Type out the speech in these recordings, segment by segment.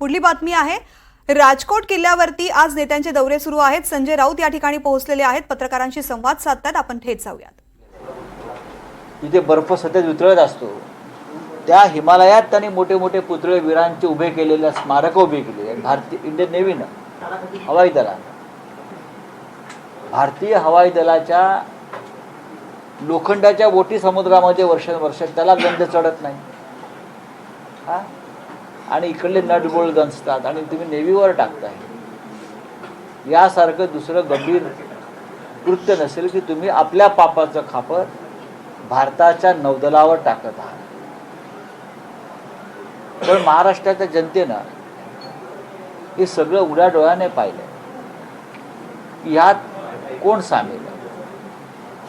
पुढली बातमी आहे. राजकोट किल्ल्यावरती आज नेत्यांचे दौरे सुरू आहेत. संजय राऊत या ठिकाणी पोहोचलेले आहेत. पत्रकारांशी संवाद साधतात. आपण थेट जाऊयात. तिथे बर्फ सतत वितळत असतो. त्या हिमालयात त्यांनी मोठे मोठे पुतळे वीरांचे उभे केलेले स्मारक उभे केले भारतीय इंडियन नेव्हीनं हवाई दलात भारतीय हवाई दलाच्या लोखंडाच्या बोटी समुद्रामध्ये वर्षानुवर्ष त्याला गंध चढत नाही. हा? आणि इकडले नटबोळ गंजतात आणि तुम्ही नेव्हीवर टाकताय. यासारखं दुसरं गंभीर कृत्य नसेल की तुम्ही आपल्या पापाचं खापर भारताच्या नौदलावर टाकत आहात. पण महाराष्ट्राच्या जनतेनं हे सगळं उड्या डोळ्याने पाहिलं यात कोण सामील आहे?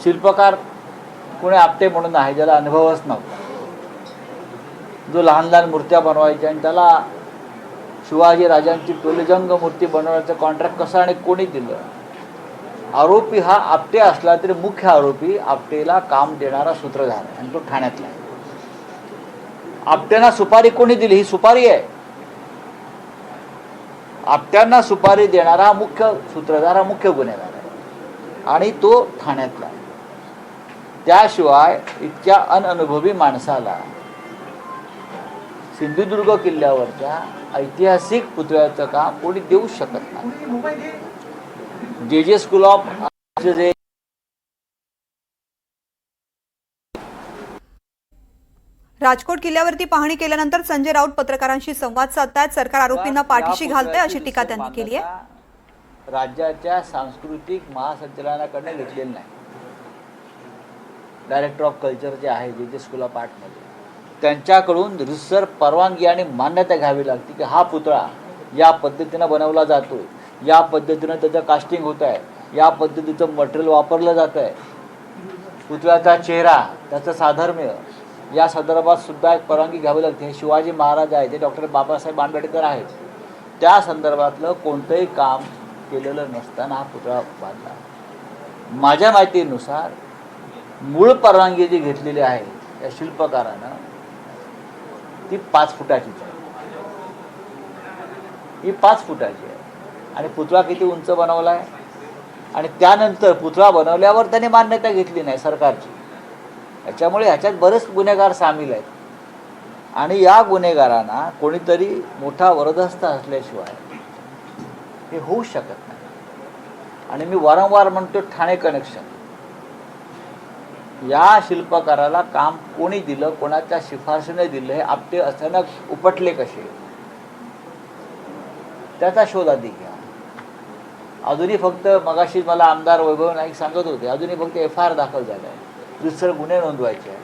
शिल्पकार कोणी आपटे म्हणून आहे ज्याला अनुभवच नव्हता. जो लहान लहान मूर्त्या बनवायच्या आणि त्याला शिवाजी राजांची टोलेजंग मूर्ती बनवण्याचं कॉन्ट्रॅक्ट कसा आणि कोणी दिलं? आरोपी हा आपटे असला तरी मुख्य आरोपी आपटेला काम देणारा सूत्रधार आणि तो ठाण्यातला आहे. आपट्यांना सुपारी कोणी दिली? ही सुपारी आहे. आपट्यांना सुपारी देणारा मुख्य सूत्रधार हा मुख्य गुन्हेगार आहे. आणि तो ठाण्यातला आहे. त्याशिवाय इतक्या अनअनुभवी माणसाला सिंधुदुर्ग किल्ल्यावरच्या ऐतिहासिक पुतळ्याचं काम कोणी देऊ शकत नाही. जे जे स्कूल ऑफ जे राजकोट किल्ल्यावरती पाहणी केल्यानंतर संजय राऊत पत्रकारांशी संवाद साधतायत. सरकार आरोपींना पाठीशी घालतंय अशी टीका त्यांनी केली आहे राज्याच्या सांस्कृतिक महासंचालनाकडनं घेतलेली नाही. डायरेक्टर ऑफ कल्चर जे आहे जे जे स्कूल ऑफ आर्टमध्ये त्यांच्याकडून रिसर परवानगी आणि मान्यता घ्यावी लागते की हा पुतळा या पद्धतीनं बनवला जातो या पद्धतीनं त्याचं कास्टिंग होत आहे. या पद्धतीचं मटेरियल वापरलं जात आहे. पुतळ्याचा चेहरा त्याचं साधर्म्य या संदर्भात सुद्धा एक परवानगी घ्यावी लागते. हे शिवाजी महाराज आहे ते डॉक्टर बाबासाहेब आंबेडकर आहेत. त्या संदर्भातलं कोणतंही काम केलेलं नसताना हा पुतळा बांधला. माझ्या माहितीनुसार मूळ परवानगी जी घेतलेली आहे या शिल्पकारानं ती पाच फुटाचीच आहे ही पाच फुटाची आहे. आणि पुतळा किती उंच बनवला आहे आणि त्यानंतर पुतळा बनवल्यावर त्याने मान्यता घेतली नाही सरकारची. याच्यामुळे ह्याच्यात बरेच गुन्हेगार सामील आहेत. आणि या गुन्हेगारांना कोणीतरी मोठा वरदहस्त असल्याशिवाय हे होऊ शकत नाही. आणि मी वारंवार म्हणतो ठाणे कनेक्शन या शिल्पकाराला काम कोणी दिलं कोणाच्या शिफारशीने दिलं हे आपटे अचानक उपटले कसे? त्याचा शोध आधी घ्या. अजूनही फक्त मगाशी मला आमदार वैभव नाईक सांगत होते अजूनही फक्त एफ आय आर दाखल झाला आहे. दुसरं गुन्हे नोंदवायचे आहे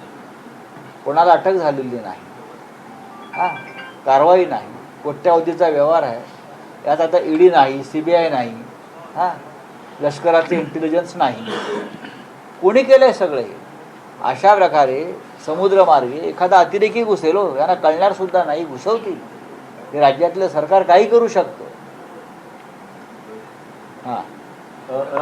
कोणाला अटक झालेली नाही. हां? कारवाई नाही. कोट्यावधीचा व्यवहार आहे. यात आता ईडी नाही सी बी आय नाही. हां? लष्कराचे इंटेलिजन्स नाही. कोणी केलं आहे सगळे अशा प्रकारे समुद्रमार्गे एखादा अतिरेकी घुसेल हो. यांना कळणार सुद्धा नाही घुसवतील हे राज्यातलं सरकार काही करू शकतं. हां.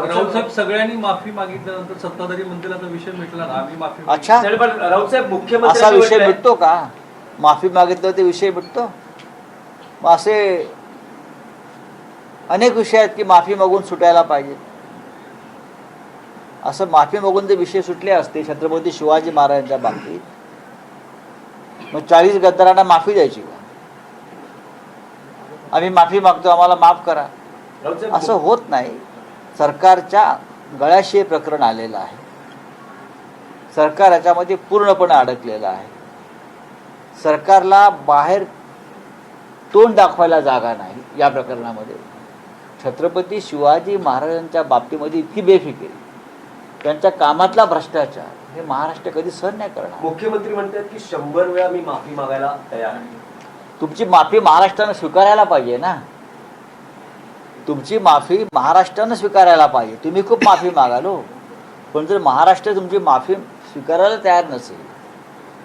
राऊत साहेब सगळ्यांनी माफी मागितल्यानंतर सत्ताधारी मंत्र्याचा विषय मिटला ना आम्ही माफी. अच्छा. तरी पण राऊत साहेब असा मुख्यमंत्री विषय मिटतो का? माफी मागितलं ते विषय मिटतो? मग असे अनेक विषय आहेत की माफी मागून सुटायला पाहिजे. असं माफी मागून जे विषय सुटले असते छत्रपती शिवाजी महाराजांच्या बाबतीत मग चाळीस गद्दारांना माफी द्यायची का? आम्ही माफी मागतो आम्हाला माफ करा. असं होत नाही. सरकारच्या गळ्याशी प्रकरण आलेलं आहे. सरकार याच्यामध्ये पूर्णपणे अडकलेलं आहे. सरकारला बाहेर तोंड दाखवायला जागा नाही या प्रकरणामध्ये. छत्रपती शिवाजी महाराजांच्या बाबतीमध्ये इतकी बेफिकिरी त्यांच्या कामातला भ्रष्टाचार हे महाराष्ट्र कधी सहन नाही करणार. मुख्यमंत्री म्हणतात की शंभर वेळा मी माफी मागायला तयार आहे. तुमची माफी महाराष्ट्रानं स्वीकारायला पाहिजे ना. तुमची माफी महाराष्ट्रानं स्वीकारायला पाहिजे. तुम्ही खूप माफी मागाल. पण जर महाराष्ट्र तुमची माफी स्वीकारायला तयार नसेल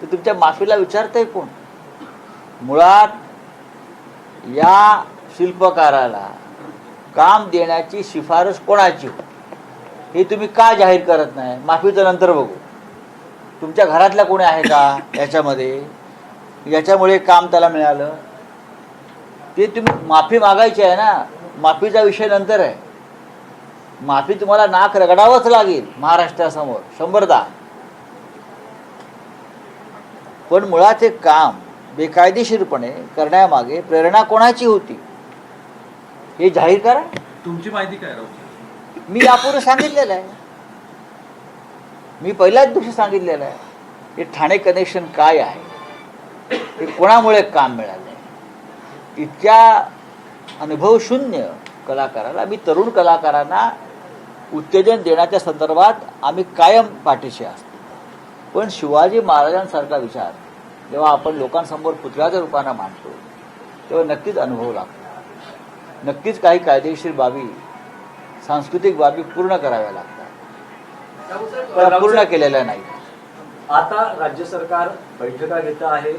तर तुमच्या माफीला विचारतंय कोण? मुळात या शिल्पकाराला काम देण्याची शिफारस कोणाची? हे तुम्ही का जाहीर करत नाही? माफीचं नंतर बघू. तुमच्या घरातल्या कोणी आहे का याच्यामध्ये? याच्यामुळे काम त्याला मिळालं. ते तुम्ही माफी मागायची आहे ना माफीचा विषय नंतर आहे. माफी तुम्हाला नाक रगडावंच लागेल महाराष्ट्रासमोर शंभरदा. पण मुळात हे काम बेकायदेशीरपणे करण्यामागे प्रेरणा कोणाची होती? हे जाहीर करा. तुमची माहिती काय राहू मी यापूर्वी सांगितलेलं आहे. मी पहिल्याच दिवशी सांगितलेलं आहे. हे ठाणे कनेक्शन काय आहे? हे कोणामुळे काम मिळालं आहे इतक्या अनुभवशून्य कलाकाराला मी तरुण कलाकारांना उत्तेजन देण्याच्या संदर्भात आम्ही कायम पाठीशी असतो. पण शिवाजी महाराजांसारखा विचार जेव्हा आपण लोकांसमोर पुतळ्याच्या रूपानं मांडतो तेव्हा नक्कीच अनुभव लागतो. नक्कीच काही कायदेशीर बाबी सांस्कृतिक बाबी पूर्ण कराव्या लागतात. पूर्ण केलेल्या नाही. आता राज्य सरकार बैठका घेत आहे.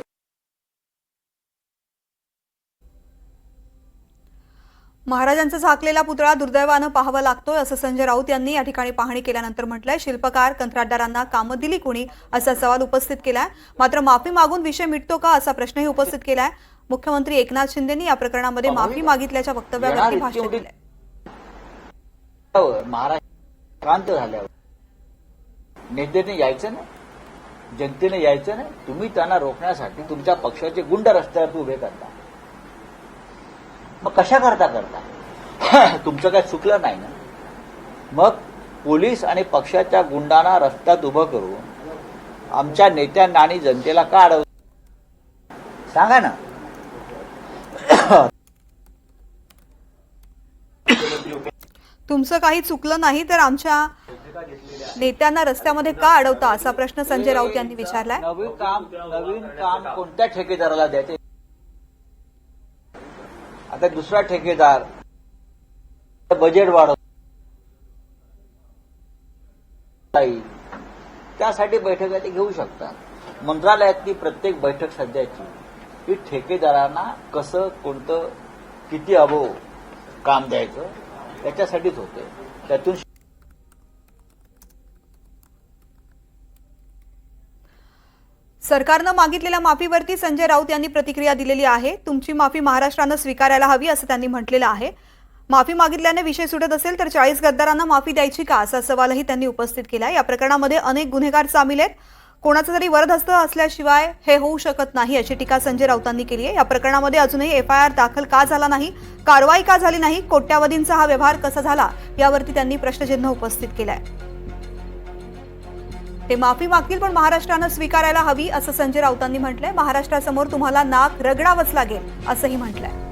महाराजांचा झाकलेला पुतळा दुर्दैवानं पाहावा लागतोय असं संजय राऊत यांनी या ठिकाणी पाहणी केल्यानंतर म्हटलंय. शिल्पकार कंत्राटदारांना कामं दिली कुणी असा सवाल उपस्थित केलाय. मात्र माफी मागून विषय मिटतो का असा प्रश्नही उपस्थित केलाय. मुख्यमंत्री एकनाथ शिंदेनी या प्रकरणामध्ये माफी मागितल्याच्या वक्तव्यावरती भाष्य केलंय. हो, महाराष्ट्र क्रांत झाल्यावर. नेत्याने यायचं नाही जनतेने यायचं नाही तुम्ही त्यांना रोखण्यासाठी तुमच्या पक्षाचे गुंड रस्त्यावर उभे करता. मग कशा करता करता? तुमचं काय चुकलं नाही ना? मग पोलीस आणि पक्षाच्या गुंडांना रस्त्यात उभं करून आमच्या नेत्यांना आणि जनतेला का अडव सांगा ना. तुमचं काही चुकलं नाही तर आमच्या नेत्यांना रस्त्यामध्ये का अडवता? असा प्रश्न संजय राऊत यांनी विचारलाय. नवीन काम नवीन काम कोणत्या ठेकेदाराला द्यायचे? आता दुसरा ठेकेदार बजेट वाढव येईल. त्यासाठी बैठका ते घेऊ शकतात मंत्रालयातली प्रत्येक बैठक सध्याची ही ठेकेदारांना कसं कोणतं किती अभाव काम द्यायचं? त्याच्यासाठीच होते. त्यातून सरकारनं मागितलेल्या माफीवरती संजय राऊत यांनी प्रतिक्रिया दिलेली आहे. तुमची माफी महाराष्ट्रानं स्वीकारायला हवी असं त्यांनी म्हटलेलं आहे. माफी मागितल्याने विषय सुटत असेल तर चाळीस गद्दारांना माफी द्यायची का? असा सवालही त्यांनी उपस्थित केला. या प्रकरणामध्ये अनेक गुन्हेगार सामील आहेत. कोणाचं तरी वरदहस्त असल्याशिवाय हे होऊ शकत नाही अशी टीका संजय राऊतांनी केली आहे. या प्रकरणामध्ये अजूनही एफआयआर दाखल का झाला नाही कारवाई का झाली नाही कोट्यावधींचा हा व्यवहार कसा झाला यावरती त्यांनी प्रश्नचिन्ह उपस्थित केलंय. ते माफी मागतील पण महाराष्ट्रानं स्वीकारायला हवी असं संजय राऊतांनी म्हटलंय. महाराष्ट्रासमोर तुम्हाला नाक रगडावंच लागेल असंही म्हटलंय.